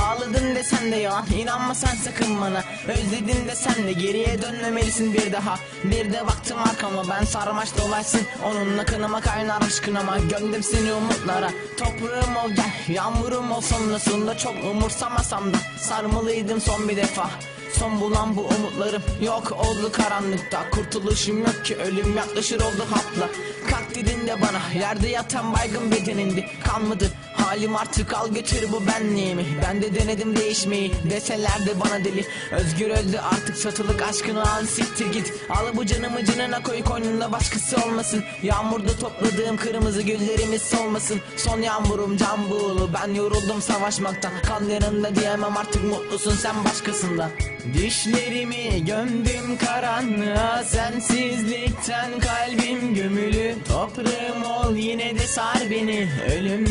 Ağladın desen de yalan inanma sen sakın bana. Özledin desen de geriye dönmemelisin bir daha. Bir de baktım arkama ben sarmaş dolaysın Onunla kanıma kaynar aşkın ama Gömdüm seni umutlara. Toprağım ol gel yağmurum ol sonrasında Çok umursamasam da sarmalıydım son bir defa. Son bulan bu umutlarım yok oldu karanlıkta. Kurtuluşum yok ki ölüm yaklaşır oldu hapla Kalk dedin de bana yerde yatan baygın bedenindi. Kalmadı halim artık al götür bu benliğimi. Ben de denedim değişmeyi. Deseler de bana deli. Özgür öldü artık satılık aşkını al siktir git. Al bu canımı canına koy koynunda başkası olmasın. Yağmurda topladığım kırmızı güllerimiz solmasın. Son yağmurum can buğulu. Ben yoruldum savaşmaktan. Kan yanında diyemem artık mutlusun sen başkasından Düşlerimi gömdüm karanlığa Sensizlikten kalbim gömülü. Toprağım ol yine de sar beni. Ölüm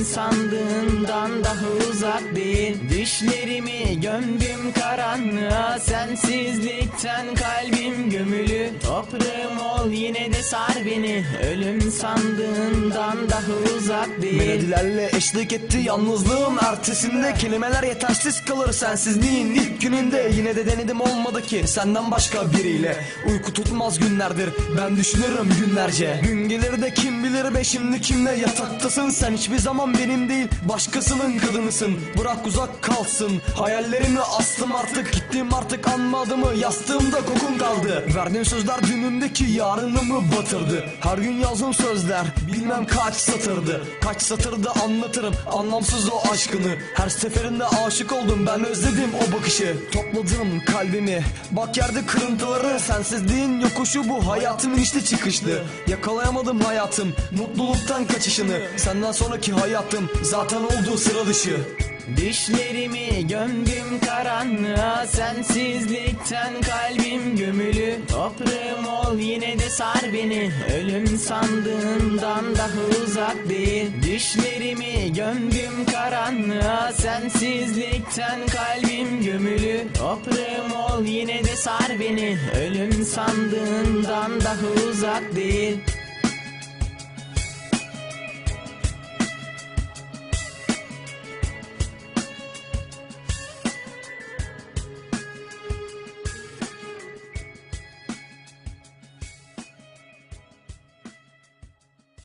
sandığından daha uzak değil. Düşlerimi gömdüm karanlığa Sensizlikten kalbim gömülü. Toprağım ol yine de sar beni. Ölüm sandığından daha uzak değil. Melodilerle eşlik etti yalnızlığın ertesinde Kelimeler yetersiz kalır sensizliğin ilk gününde. Yine de denedim olmadı ki senden başka biriyle. Uyku tutmaz günlerdir ben düşünürüm günlerce. Gün gelir de kim bilir be şimdi kimle yataktasın? Sen hiçbir zaman benim değil başkasının kadınısın. Bırak uzak kalsın. Hayallerimi astım artık. Gittim artık anmadımı yastığımda kokun kaldı. Verdiğim sözler dünümdeki yarınımı batırdı. Her gün yazdığım sözler bilmem kaç satırdı. Kaç satırda anlatırım anlamsız o aşkını. Her seferinde aşık oldum. Ben özledim o bakışı. Topladım kalbimi. Bak yerde kırıntıları. Sensizliğin yokuşu bu. Hayatımın işte çıkışlı. Yakalayamadım hayatım. Mutluluktan kaçışını. Senden sonraki hayatım zaten oldu sıra dışı. Düşlerimi gömdüm karanlığa Sensizlikten kalbim gömülü. Toprağım ol yine de sar beni. Ölüm sandığından daha uzak değil. Düşlerimi gömdüm karanlığa Sensizlikten kalbim gömülü. Toprağım ol yine de sar beni. Ölüm sandığından daha uzak değil